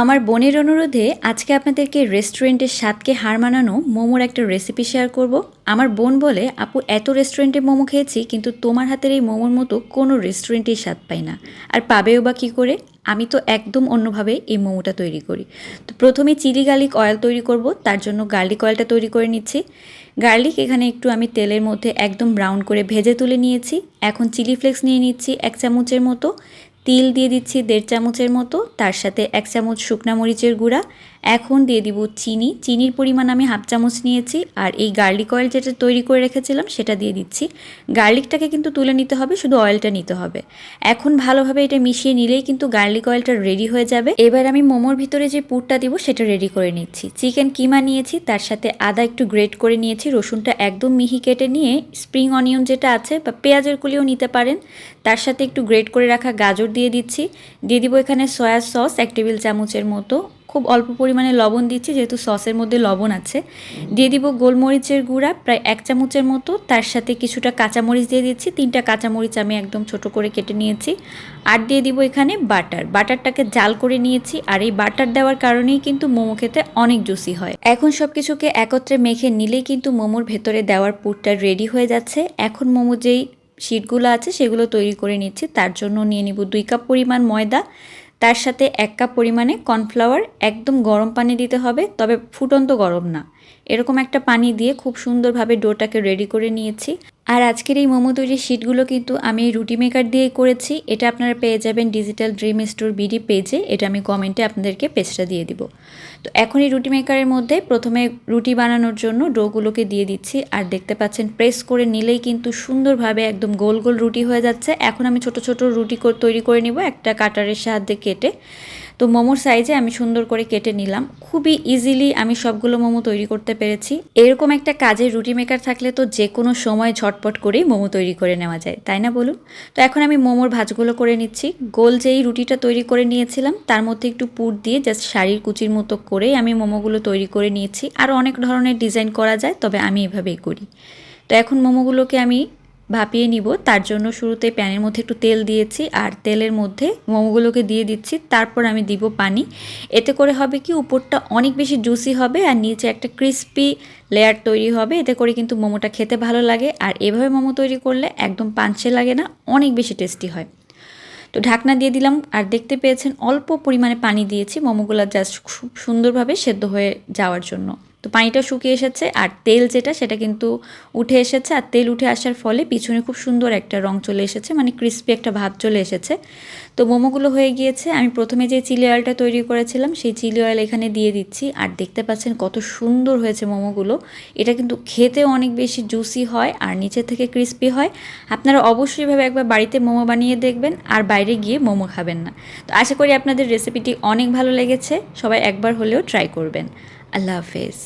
আমার বোনের অনুরোধে আজকে আপনাদেরকে রেস্টুরেন্টের স্বাদকে হার মানানো মোমোর একটা রেসিপি শেয়ার করব। আমার বোন বলে, আপু, এত রেস্টুরেন্টে মোমো খেয়েছি, কিন্তু তোমার হাতের এই মোমোর মতো কোনো রেস্টুরেন্টেই স্বাদ পাই না। আর পাবেও বা কী করে? আমি তো একদম অন্যভাবে এই মোমোটা তৈরি করি। তো প্রথমে চিলি গার্লিক অয়েল তৈরি করব, তার জন্য গার্লিক অয়েলটা তৈরি করে নিচ্ছি। গার্লিক এখানে একটু আমি তেলের মধ্যে একদম ব্রাউন করে ভেজে তুলে নিয়েছি। এখন চিলি ফ্লেক্স নিয়ে নিচ্ছি এক চামচের মতো। তিল দিয়ে দিচ্ছি দেড় চামচের মতো, তার সাথে এক চামচ শুকনা মরিচের গুঁড়া। এখন দিয়ে দিব চিনি। চিনির পরিমাণ আমি হাফ চামচ নিয়েছি, আর এই গার্লিক অয়েল যেটা তৈরি করে রেখেছিলাম সেটা দিয়ে দিচ্ছি। গার্লিকটাকে কিন্তু তুলে নিতে হবে, শুধু অয়েলটা নিতে হবে। এখন ভালোভাবে এটা মিশিয়ে নিলেই কিন্তু গার্লিক অয়েলটা রেডি হয়ে যাবে। এবার আমি মোমোর ভিতরে যে পুরটা দিব, সেটা রেডি করে নিচ্ছি। চিকেন কিমা নিয়েছি, তার সাথে আদা একটু গ্রেট করে নিয়েছি, রসুনটা একদম মিহি কেটে নিয়ে স্প্রিং অনিয়ন যেটা আছে, বা পেঁয়াজের কুলিও নিতে পারেন। তার সাথে একটু গ্রেট করে রাখা গাজর দিয়ে দিচ্ছি। দিয়ে দিব এখানে সয়া সস, এক টেবিল চামচের মতো। খুব অল্প পরিমাণে লবণ দিচ্ছি, যেহেতু সসের মধ্যে লবণ আছে। দিয়ে দিব গোলমরিচের গুঁড়া, প্রায় এক চামচের মতো। তার সাথে কিছুটা কাঁচামরিচ দিয়ে দিচ্ছি। তিনটা কাঁচামরিচ আমি একদম ছোট করে কেটে নিয়েছি। আর দিয়ে দিব এখানে বাটার। বাটারটাকে জাল করে নিয়েছি। আর এই বাটার দেওয়ার কারণেই কিন্তু মোমো খেতে অনেক জুসি হয়। এখন সব কিছুকে একত্রে মেখে নিলেই কিন্তু মোমোর ভেতরে দেওয়ার পুরটা রেডি হয়ে যাচ্ছে। এখন মোমো যেই শিটগুলো আছে, সেগুলো তৈরি করে নিচ্ছি। তার জন্য নিয়ে নিব দুই কাপ পরিমাণ ময়দা। তার সাথে এক কাপ পরিমাণে কর্নফ্লাওয়ার। একদম গরম পানি দিতে হবে, তবে ফুটন্ত গরম না। এরকম একটা পানি দিয়ে খুব সুন্দরভাবে ডোটাকে রেডি করে নিয়েছি। আর আজকের এই মোমো তৈরির শিটগুলো কিন্তু আমি রুটি মেকার দিয়ে করেছি। এটা আপনারা পেয়ে যাবেন ডিজিটাল ড্রিম স্টোর বিডি পেজে এটা আমি কমেন্টে আপনাদেরকে পেজটা দিয়ে দিব। তো এখন এই রুটি মেকারের মধ্যে প্রথমে রুটি বানানোর জন্য ডোগুলোকে দিয়ে দিচ্ছি। আর দেখতে পাচ্ছেন প্রেস করে নিলেই কিন্তু সুন্দরভাবে একদম গোল গোল রুটি হয়ে যাচ্ছে। এখন আমি ছোট ছোট রুটি তৈরি করে নিব একটা কাটারের সাহায্যে কেটে। তো মোমোর সাইজে আমি সুন্দর করে কেটে নিলাম। খুবই ইজিলি আমি সবগুলো মোমো তৈরি করতে পেরেছি। এরকম একটা কাজের রুটি মেকার থাকলে তো যে কোনো সময় ঝটপট করেই মোমো তৈরি করে নেওয়া যায়, তাই না বলুন? তো এখন আমি মোমোর ভাজগুলো করে নিচ্ছি। গোল যেই রুটিটা তৈরি করে নিয়েছিলাম, তার মধ্যে একটু পুর দিয়ে জাস্ট শাড়ির কুচির মতো করেই আমি মোমোগুলো তৈরি করে নিয়েছি। আর অনেক ধরনের ডিজাইন করা যায়, তবে আমি এভাবেই করি। তো এখন মোমোগুলোকে আমি ভাপিয়ে নিব। তার জন্য শুরুতে প্যানের মধ্যে একটু তেল দিয়েছি আর তেলের মধ্যে মোমোগুলোকে দিয়ে দিচ্ছি। তারপর আমি দিব পানি। এতে করে হবে কি, উপরটা অনেক বেশি জুসি হবে আর নিচে একটা ক্রিস্পি লেয়ার তৈরি হবে। এতে করে কিন্তু মোমোটা খেতে ভালো লাগে। আর এভাবে মোমো তৈরি করলে একদম পাঞ্চে লাগে না, অনেক বেশি টেস্টি হয়। তো ঢাকনা দিয়ে দিলাম আর দেখতে পেয়েছেন অল্প পরিমাণে পানি দিয়েছি মোমোগুলো জাস্ট খুব সুন্দরভাবে সেদ্ধ হয়ে যাওয়ার জন্য। তো পানিটা শুকিয়ে এসেছে আর তেল যেটা, সেটা কিন্তু উঠে এসেছে আর তেল উঠে আসার ফলে পিছনে খুব সুন্দর একটা রং চলে এসেছে মানে ক্রিস্পি একটা ভাব চলে এসেছে। তো মোমোগুলো হয়ে গিয়েছে। আমি প্রথমে যে চিলি অয়েলটা তৈরি করেছিলাম, সেই চিলি অয়েল এখানে দিয়ে দিচ্ছি আর দেখতে পাচ্ছেন কত সুন্দর হয়েছে মোমোগুলো। এটা কিন্তু খেতে অনেক বেশি জুসি হয় আর নিচে থেকে ক্রিস্পি হয়। আপনারা অবশ্যই ভাবে একবার বাড়িতে মোমো বানিয়ে দেখবেন আর বাইরে গিয়ে মোমো খাবেন না। তো আশা করি আপনাদের রেসিপিটি অনেক ভালো লেগেছে। সবাই একবার হলেও ট্রাই করবেন। আল্লাহ হাফেজ।